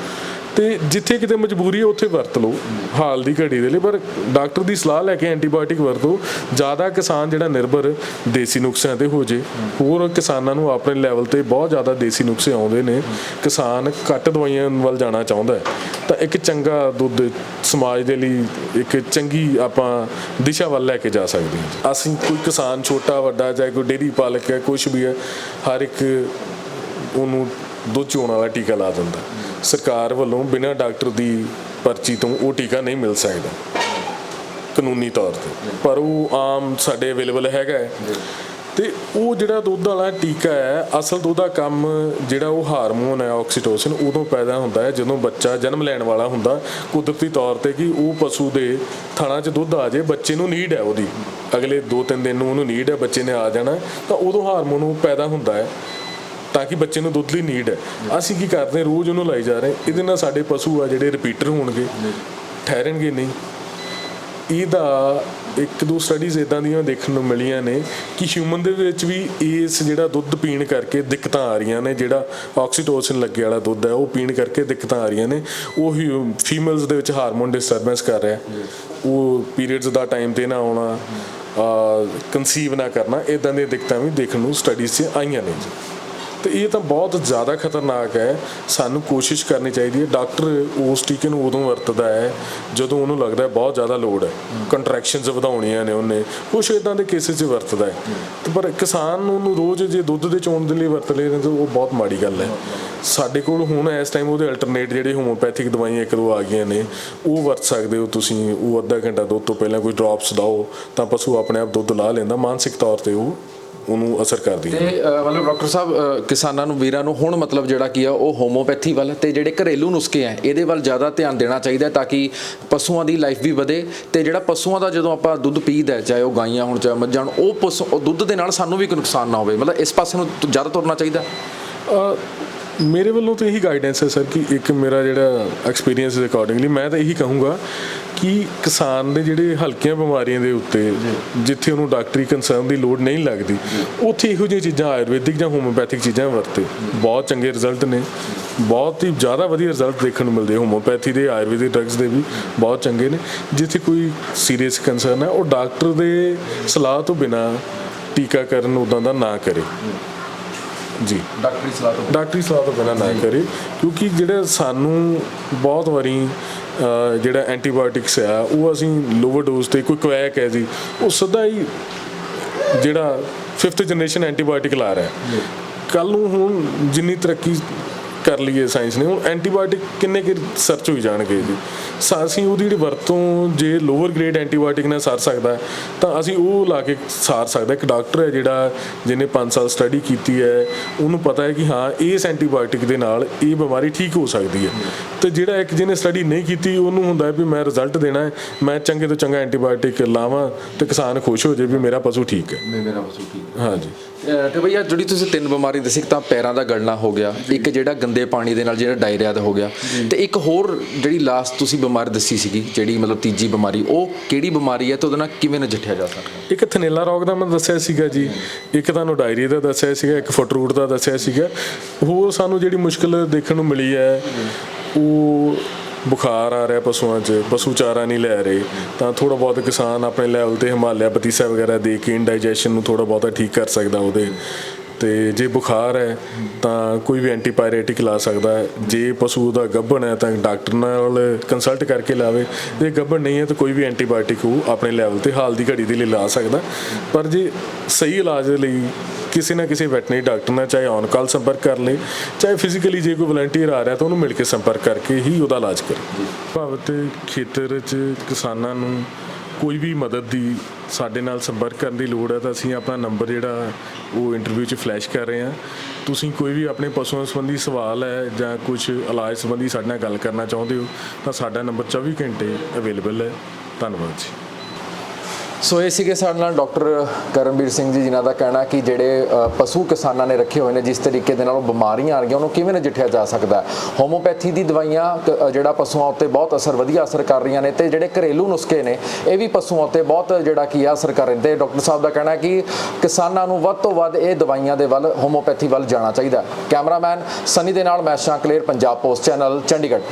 ਤੇ ਜਿੱਥੇ ਕਿਤੇ ਮਜਬੂਰੀ ਹੈ, ਉੱਥੇ ਵਰਤ ਲਓ, ਹਾਲ ਦੀ ਘੜੀ ਦੇ ਲਈ। ਪਰ ਡਾਕਟਰ ਦੀ ਸਲਾਹ ਲੈ ਕੇ ਐਂਟੀਬਾਇਓਟਿਕ ਵਰਤੋ, ਜ਼ਿਆਦਾ ਕਿਸਾਨ ਜਿਹੜਾ ਨਿਰਭਰ ਦੇਸੀ ਨੁਸਖਿਆਂ ਤੇ ਹੋ ਜੇ, ਹੋਰ ਕਿਸਾਨਾਂ ਨੂੰ ਆਪਣੇ ਲੈਵਲ ਤੇ ਬਹੁਤ ਜ਼ਿਆਦਾ ਦੇਸੀ ਨੁਸਖੇ ਆਉਂਦੇ ਨੇ, ਕਿਸਾਨ ਘੱਟ ਦਵਾਈਆਂ ਵੱਲ ਜਾਣਾ ਚਾਹੁੰਦਾ ਹੈ। ਤਾਂ ਇੱਕ ਚੰਗਾ ਦੁੱਧ ਸਮਾਜ ਦੇ ਲਈ ਇੱਕ ਚੰਗੀ ਆਪਾਂ ਦਿਸ਼ਾ ਵੱਲ ਲੈ ਕੇ ਜਾ ਸਕਦੇ ਹਾਂ। ਅਸੀਂ ਕੋਈ ਕਿਸਾਨ ਛੋਟਾ, ਵੱਡਾ, ਚਾਹੇ ਕੋਈ ਡੇਰੀ ਪਾਲਕ ਹੈ ਕੁਝ ਵੀ ਹੈ, ਹਰ ਇੱਕ ਉਹਨੂੰ ਦੁੱਧ ਚੋਣ ਵਾਲਾ ਟੀਕਾ ਲਾ ਦਿੰਦਾ। ਸਰਕਾਰ ਵੱਲੋਂ ਬਿਨਾਂ ਡਾਕਟਰ ਦੀ ਪਰਚੀ ਤੋਂ ਉਹ ਟੀਕਾ ਨਹੀਂ ਮਿਲ ਸਕਦਾ ਕਾਨੂੰਨੀ ਤੌਰ ਤੇ। ਪਰ ਉਹ ਆਮ ਸਾਡੇ ਅਵੇਲੇਬਲ ਹੈਗਾ ਹੈ। ਤੇ ਉਹ ਜਿਹੜਾ ਦੁੱਧ ਵਾਲਾ ਟੀਕਾ ਹੈ ਅਸਲ ਦੁੱਧ ਦਾ ਕੰਮ ਜਿਹੜਾ ਉਹ ਹਾਰਮੋਨ ਹੈ ਆਕਸੀਟੋਸਿਨ ਉਦੋਂ ਪੈਦਾ ਹੁੰਦਾ ਹੈ ਜਦੋਂ ਬੱਚਾ ਜਨਮ ਲੈਣ ਵਾਲਾ ਹੁੰਦਾ ਕੁਦਰਤੀ ਤੌਰ ਤੇ ਕਿ ਉਹ ਪਸ਼ੂ ਦੇ ਥਣਾ 'ਚ ਦੁੱਧ ਆ ਜੇ ਬੱਚੇ ਨੂੰ ਨੀਡ ਹੈ ਉਹਦੀ। ਅਗਲੇ 2-3 ਦਿਨ ਨੂੰ ਉਹਨੂੰ ਨੀਡ ਹੈ ਬੱਚੇ ਨੇ ਆ ਜਾਣਾ ਤਾਂ ਉਦੋਂ ਹਾਰਮੋਨ ਉਹ ਪੈਦਾ ਹੁੰਦਾ ਹੈ। ਤਾਂ ਕਿ ਬੱਚੇ ਨੂੰ ਦੁੱਧ ਦੀ ਨੀਡ ਹੈ। ਅਸੀਂ ਕੀ ਕਰਦੇ ਹਾਂ, ਰੋਜ਼ ਉਹਨੂੰ ਲਾਈ ਜਾ ਰਹੇ ਇਹਦੇ ਨਾਲ ਸਾਡੇ ਪਸ਼ੂ ਆ ਜਿਹੜੇ ਰਿਪੀਟਰ ਹੋਣਗੇ। ਠਹਿਰਨਗੇ ਨਹੀਂ। ਇਹਦਾ ਇੱਕ ਦੋ ਸਟੱਡੀਜ਼ ਇਦਾਂ ਦੀਆਂ ਦੇਖਣ ਨੂੰ ਮਿਲੀਆਂ ਨੇ ਕਿ ਹਿਊਮਨ ਦੇ ਵਿੱਚ ਵੀ ਇਸ ਜਿਹੜਾ ਦੁੱਧ ਪੀਣ ਕਰਕੇ ਦਿੱਕਤਾਂ ਆ ਰਹੀਆਂ ਨੇ ਜਿਹੜਾ ਆਕਸੀਟੋਸਿਨ ਲੱਗੇ ਵਾਲਾ ਦੁੱਧ ਹੈ ਉਹ ਪੀਣ ਕਰਕੇ ਦਿੱਕਤਾਂ ਆ ਰਹੀਆਂ ਨੇ। ਉਹ ਫੀਮੇਲਸ ਦੇ ਵਿੱਚ ਹਾਰਮੋਨ ਡਿਸਟਰਬੈਂਸ ਕਰ ਰਿਹਾ। ਉਹ ਪੀਰੀਅਡਸ ਦਾ ਟਾਈਮ ਤੇ ਨਾ ਆਉਣਾ ਕਨਸੀਵ ਨਾ ਕਰਨਾ ਇਦਾਂ ਦੀਆਂ ਦਿੱਕਤਾਂ ਵੀ ਦੇਖਣ ਨੂੰ ਸਟੱਡੀਜ਼ 'ਚ ਆਈਆਂ ਨੇ। ਜੀ ਤੇ ਇਹ ਤਾਂ ਬਹੁਤ ਜ਼ਿਆਦਾ ਖਤਰਨਾਕ ਹੈ। ਸਾਨੂੰ ਕੋਸ਼ਿਸ਼ ਕਰਨੀ ਚਾਹੀਦੀ ਹੈ। ਡਾਕਟਰ ਉਸ ਟੀਕੇ ਨੂੰ ਉਦੋਂ ਵਰਤਦਾ ਹੈ, ਜਦੋਂ ਉਹਨੂੰ ਲੱਗਦਾ ਹੈ ਬਹੁਤ ਜ਼ਿਆਦਾ ਲੋਡ ਹੈ। ਕੰਟਰੈਕਸ਼ਨਸ ਵਧਾਉਣੀਆਂ ਨੇ ਉਹਨੇ। ਕੁਝ ਇਦਾਂ ਦੇ ਕੇਸਿਸ 'ਚ ਵਰਤਦਾ ਹੈ। ਤੇ ਪਰ ਕਿਸਾਨ ਉਹਨੂੰ ਰੋਜ਼ ਜੇ ਦੁੱਧ ਦੇ ਚੋਣ ਦੇ ਲਈ ਵਰਤ ਲਏ ਤਾਂ ਉਹ ਬਹੁਤ ਮਾੜੀ ਗੱਲ ਹੈ। ਸਾਡੇ ਕੋਲ ਹੁਣ ਇਸ ਟਾਈਮ ਉਹਦੇ ਅਲਟਰਨੇਟ ਜਿਹੜੇ ਹੋਮੋਪੈਥਿਕ ਦਵਾਈਆਂ ਇੱਕ ਦੋ ਆ ਗਈਆਂ ਨੇ, ਉਹ ਵਰਤ ਸਕਦੇ ਹੋ ਤੁਸੀਂ। ਉਹ ਅੱਧਾ ਘੰਟਾ ਦੁੱਧ ਤੋਂ ਪਹਿਲਾਂ ਕੋਈ ਡ੍ਰੌਪਸ ਦਿਓ, ਤਾਂ ਪਸ਼ੂ ਆਪਣੇ ਆਪ ਦੁੱਧ ਲਾ ਲੈਂਦਾ। ਮਾਨਸਿਕ ਤੌਰ ਤੇ ਉਹ ਉਹਨੂੰ ਅਸਰ ਕਰਦੀਆਂ ਤੇ ਅ, ਮਤਲਬ ਡਾਕਟਰ ਸਾਹਿਬ ਅ, ਕਿਸਾਨਾਂ ਨੂੰ ਵੀਰਾਂ ਨੂੰ ਹੁਣ ਮਤਲਬ ਜਿਹੜਾ ਕੀ ਆ ਉਹ ਹੋਮੋਪੈਥੀ ਵੱਲ ਤੇ ਜਿਹੜੇ ਘਰੇਲੂ ਨੁਸਖੇ ਆ ਇਹਦੇ ਵੱਲ ਜ਼ਿਆਦਾ ਧਿਆਨ ਦੇਣਾ ਚਾਹੀਦਾ ਹੈ ਤਾਂ ਕਿ ਪਸ਼ੂਆਂ ਦੀ ਲਾਈਫ ਵੀ ਵਧੇ ਤੇ ਜਿਹੜਾ ਪਸ਼ੂਆਂ ਦਾ ਜਦੋਂ ਆਪਾਂ ਦੁੱਧ ਪੀਦਾ ਹੈ, ਚਾਹੇ ਉਹ ਗਾਈਆਂ ਹੋਣ ਚਾਹੇ ਮੱਝਾਂ ਹੋਣ ਉਹ ਪਸ਼ੂ ਉਹ ਦੁੱਧ ਦੇ ਨਾਲ ਸਾਨੂੰ ਵੀ ਕੋਈ ਨੁਕਸਾਨ ਨਾ ਹੋਵੇ। ਮਤਲਬ ਇਸ ਪਾਸੇ ਨੂੰ ਤ- ਜ਼ਿਆਦਾ ਤੁਰਨਾ ਚਾਹੀਦਾ? ਅ, ਮੇਰੇ ਵੱਲੋਂ ਤਾਂ ਇਹੀ ਗਾਈਡੈਂਸ ਹੈ ਸਰ ਕਿ ਇੱਕ ਮੇਰਾ ਜਿਹੜਾ ਐਕਸਪੀਰੀਅੰਸ ਦੇ ਅਕੋਰਡਿੰਗਲੀ ਮੈਂ ਤਾਂ ਇਹੀ ਕਹੂੰਗਾ ਕਿ ਕਿਸਾਨ ਦੇ ਜਿਹੜੇ ਹਲਕੀਆਂ ਬਿਮਾਰੀਆਂ ਦੇ ਉੱਤੇ ਜਿੱਥੇ ਉਹਨੂੰ ਡਾਕਟਰੀ ਕੰਸਰਨ ਦੀ ਲੋੜ ਨਹੀਂ ਲੱਗਦੀ ਉੱਥੇ ਇਹੋ ਜਿਹੀਆਂ ਚੀਜ਼ਾਂ ਆਯੁਰਵੈਦਿਕ ਜਾਂ ਹੋਮੋਪੈਥਿਕ ਚੀਜ਼ਾਂ ਵਰਤੇ। ਬਹੁਤ ਚੰਗੇ ਰਿਜ਼ਲਟ ਨੇ ਬਹੁਤ ਹੀ ਜ਼ਿਆਦਾ ਵਧੀਆ ਰਿਜ਼ਲਟ ਦੇਖਣ ਨੂੰ ਮਿਲਦੇ ਹੋਮੋਪੈਥੀ ਦੇ ਆਯੁਰਵੈਦਿਕ ਡਰੱਗਸ ਦੇ ਵੀ ਬਹੁਤ ਚੰਗੇ ਨੇ। ਜਿੱਥੇ ਕੋਈ ਸੀਰੀਅਸ ਕੰਸਰਨ ਹੈ ਉਹ ਡਾਕਟਰ ਦੇ ਸਲਾਹ ਤੋਂ ਬਿਨਾ ਟੀਕਾਕਰਨ ਉਦਾਂ ਦਾ ਨਾ ਕਰੇ। ਜੀ। ਡਾਕਟਰੀ ਸਲਾਹ ਤੋਂ ਡਾਕਟਰੀ ਸਲਾਹ ਤੋਂ ਬਿਨਾਂ ਨਾ ਕਰੇ ਕਿਉਂਕਿ ਜਿਹੜਾ ਸਾਨੂੰ ਬਹੁਤ ਵਾਰੀ ਜਿਹੜਾ ਐਂਟੀਬਾਇਓਟਿਕਸ ਆ ਉਹ ਅਸੀਂ ਲੋਅਰ ਡੋਜ਼ ਤੇ ਕੋਈ ਕੁਐਕ ਹੈ ਜੀ ਉਹ ਸਦਾ ਹੀ ਜਿਹੜਾ 5th ਜਨਰੇਸ਼ਨ ਐਂਟੀਬਾਇਓਟਿਕ ਲਾ ਰਿਹਾ। ਹੈ ਕੱਲ ਨੂੰ ਹੁਣ ਜਿੰਨੀ ਤਰੱਕੀ ਕਰ ਲਈਏ ਸਾਇੰਸ ਨੇ। ਹੁਣ ਐਂਟੀਬਾਇਓਟਿਕ ਕਿੰਨੇ ਕਿ ਸਰਚ ਹੋਈ ਜਾਣਗੇ ਜੀ ਅਸੀਂ ਉਹਦੀ ਜਿਹੜੀ ਵਰਤੋਂ ਜੇ ਲੋਅਰ ਗ੍ਰੇਡ ਐਂਟੀਬਾਇਓਟਿਕ ਨਾਲ ਸਰ ਸਕਦਾ ਹੈ, ਤਾਂ ਅਸੀਂ ਉਹ ਲਾ ਕੇ ਸਾਰ ਸਕਦਾ ਇੱਕ ਡਾਕਟਰ ਹੈ ਜਿਹੜਾ ਜਿਹਨੇ 5 ਸਾਲ ਸਟੱਡੀ ਕੀਤੀ ਹੈ ਉਹਨੂੰ ਪਤਾ ਹੈ ਕਿ ਹਾਂ ਇਸ ਐਂਟੀਬਾਇਓਟਿਕ ਦੇ ਨਾਲ ਇਹ ਬਿਮਾਰੀ ਠੀਕ ਹੋ ਸਕਦੀ ਹੈ। ਤੇ ਜਿਹੜਾ ਇੱਕ ਜਿਹਨੇ ਸਟੱਡੀ ਨਹੀਂ ਕੀਤੀ ਉਹਨੂੰ ਹੁੰਦਾ ਹੈ ਵੀ ਮੈਂ ਰਿਜ਼ਲਟ ਦੇਣਾ ਹੈ ਮੈਂ ਚੰਗੇ ਤੋਂ ਚੰਗਾ ਐਂਟੀਬਾਇਓਟਿਕ ਲਾਵਾਂ ਤੇ ਕਿਸਾਨ ਖੁਸ਼ ਹੋ ਜਾਏ ਵੀ ਮੇਰਾ ਪਸ਼ੂ ਠੀਕ ਹੈ। ਮੇਰਾ ਪਸ਼ੂ ਠੀਕ ਹਾਂਜੀ। ਅ, ਤੇ ਭਈਆ ਜਿਹੜੀ ਤੁਸੀਂ ਤਿੰਨ ਬਿਮਾਰੀ ਦੱਸੀ ਇੱਕ ਤਾਂ ਪੈਰਾਂ ਦਾ ਗਲਣਾ ਹੋ ਗਿਆ ਇੱਕ ਜਿਹੜਾ ਗੰਦੇ ਪਾਣੀ ਦੇ ਨਾਲ ਜਿਹੜਾ ਡਾਇਰੀਆ ਦਾ ਹੋ ਗਿਆ। ਤੇ ਇੱਕ ਹੋਰ ਜਿਹੜੀ ਲਾਸਟ ਤੁਸੀਂ ਬਿਮਾਰੀ ਦੱਸੀ ਸੀਗੀ ਜਿਹੜੀ ਮਤਲਬ ਤੀਜੀ ਬਿਮਾਰੀ ਉਹ ਕਿਹੜੀ ਬਿਮਾਰੀ ਹੈ ਤੇ ਉਹਦੇ ਨਾਲ ਕਿਵੇਂ ਨਜਿੱਠਿਆ ਜਾ ਸਕਦਾ ਇੱਕ ਥਨੇਲਾ ਰੋਗ ਦਾ ਮੈਂ ਦੱਸਿਆ ਸੀਗਾ ਜੀ ਇੱਕ ਤੁਹਾਨੂੰ ਡਾਇਰੀ ਦਾ ਦੱਸਿਆ ਸੀਗਾ ਇੱਕ ਫੁੱਟ ਰੂਟ ਦਾ ਦੱਸਿਆ ਸੀਗਾ। ਹੋਰ ਸਾਨੂੰ ਜਿਹੜੀ ਮੁਸ਼ਕਲ ਦੇਖਣ ਨੂੰ ਮਿਲੀ ਹੈ ਉਹ ਬੁਖਾਰ ਆ ਰਿਹਾ ਪਸ਼ੂਆਂ 'ਚ, ਪਸ਼ੂ ਚਾਰਾ ਨਹੀਂ ਲੈ ਰਹੇ, ਤਾਂ ਥੋੜਾ ਬਹੁਤ ਕਿਸਾਨ ਆਪਣੇ ਲੈਵਲ ਤੇ ਹਿਮਾਲਿਆ ਪਤੀਸਾ ਵਗੈਰਾ ਦੇ ਕੇ ਇਨਡਾਈਜੈਸ਼ਨ ਨੂੰ ਥੋੜਾ ਬਹੁਤਾ ਠੀਕ ਕਰ ਸਕਦਾ ਉਹਦੇ। ਤੇ ਜੇ ਬੁਖਾਰ ਹੈ, ਤਾਂ ਕੋਈ ਵੀ ਐਂਟੀਪਾਇਰੇਟਿਕ ਲਾ ਸਕਦਾ ਹੈ। ਜੇ ਪਸ਼ੂ ਦਾ ਗੱਭਣ ਹੈ, ਤਾਂ ਡਾਕਟਰ ਨਾਲ ਕੰਸਲਟ ਕਰਕੇ ਲਾਵੇ। ਜੇ ਗੱਭਣ ਨਹੀਂ ਹੈ, ਤਾਂ ਕੋਈ ਵੀ ਐਂਟੀਬਾਇਓਟਿਕ ਉਹ ਆਪਣੇ ਲੈਵਲ ਤੇ ਹਾਲ ਦੀ ਘੜੀ ਦੇ ਲਈ ਲਾ ਸਕਦਾ। ਪਰ ਜੇ ਸਹੀ ਇਲਾਜ ਲਈ ਕਿਸੇ ਨਾ ਕਿਸੇ ਵੈਟਨਰੀ ਡਾਕਟਰ ਨਾਲ ਚਾਹੇ ਔਨ ਕਾਲ ਸੰਪਰਕ ਕਰ ਲੇ, ਚਾਹੇ ਫਿਜ਼ੀਕਲੀ ਜੇ ਕੋਈ ਵਲੰਟੀਅਰ ਆ ਰਿਹਾ ਤਾਂ ਉਹਨੂੰ ਮਿਲ ਕੇ ਸੰਪਰਕ ਕਰਕੇ ਹੀ ਉਹਦਾ ਇਲਾਜ ਕਰੇ। ਭਾਵਤ ਖੇਤਰ 'ਚ ਕਿਸਾਨਾਂ ਨੂੰ ਕੋਈ ਵੀ ਮਦਦ ਦੀ ਸਾਡੇ ਨਾਲ ਸੰਪਰਕ ਕਰਨ ਦੀ ਲੋੜ ਹੈ ਤਾਂ ਅਸੀਂ ਆਪਣਾ ਨੰਬਰ ਜਿਹੜਾ ਉਹ ਇੰਟਰਵਿਊ 'ਚ ਫਲੈਸ਼ ਕਰ ਰਹੇ ਹਾਂ। ਤੁਸੀਂ ਕੋਈ ਵੀ ਆਪਣੇ ਪਸ਼ੂਆਂ ਸੰਬੰਧੀ ਸਵਾਲ ਹੈ ਜਾਂ ਕੁਝ ਇਲਾਜ ਸੰਬੰਧੀ ਸਾਡੇ ਨਾਲ ਗੱਲ ਕਰਨਾ ਚਾਹੁੰਦੇ ਹੋ ਤਾਂ ਸਾਡਾ ਨੰਬਰ 24 ਘੰਟੇ ਅਵੇਲੇਬਲ ਹੈ। ਧੰਨਵਾਦ ਜੀ। ਸੋ ਇਹ ਸੀਗੇ ਸਾਡੇ ਨਾਲ ਡਾਕਟਰ ਕਰਮਵੀਰ ਸਿੰਘ ਜੀ, ਜਿਨ੍ਹਾਂ ਦਾ ਕਹਿਣਾ ਕਿ ਜਿਹੜੇ ਪਸ਼ੂ ਕਿਸਾਨਾਂ ਨੇ ਰੱਖੇ ਹੋਏ ਨੇ, ਜਿਸ ਤਰੀਕੇ ਦੇ ਨਾਲ ਉਹ ਬਿਮਾਰੀਆਂ ਆ ਰਹੀਆਂ ਉਹਨੂੰ ਕਿਵੇਂ ਨਜਿੱਠਿਆ ਜਾ ਸਕਦਾ ਹੈ? ਹੋਮੋਪੈਥੀ ਦੀ ਦਵਾਈਆਂ, ਕ- ਜਿਹੜਾ ਪਸ਼ੂਆਂ ਉੱਤੇ ਬਹੁਤ ਅਸਰ, ਵਧੀਆ ਅਸਰ ਕਰ ਰਹੀਆਂ ਨੇ ਤੇ ਜਿਹੜੇ ਘਰੇਲੂ ਨੁਸਖੇ ਨੇ, ਇਹ ਵੀ ਪਸ਼ੂਆਂ ਉੱਤੇ ਬਹੁਤ ਜਿਹੜਾ ਕੀ ਆ, ਅਸਰ ਕਰ ਰਹੇ ਨੇ। ਤੇ ਡਾਕਟਰ ਸਾਹਿਬ ਦਾ ਕਹਿਣਾ ਕਿ ਕਿਸਾਨਾਂ ਨੂੰ ਵੱਧ ਤੋਂ ਵੱਧ ਇਹ ਦਵਾਈਆਂ ਦੇ ਵੱਲ ਹੋਮੋਪੈਥੀ ਵੱਲ ਜਾਣਾ ਚਾਹੀਦਾ ਕੈਮਰਾਮੈਨ ਸਨੀ ਦੇ ਨਾਲ ਮੈਂ ਸ਼ਾਂਕਲੇਰ, ਪੰਜਾਬ ਪੋਸਟ ਚੈਨਲ ਚੰਡੀਗੜ੍ਹ।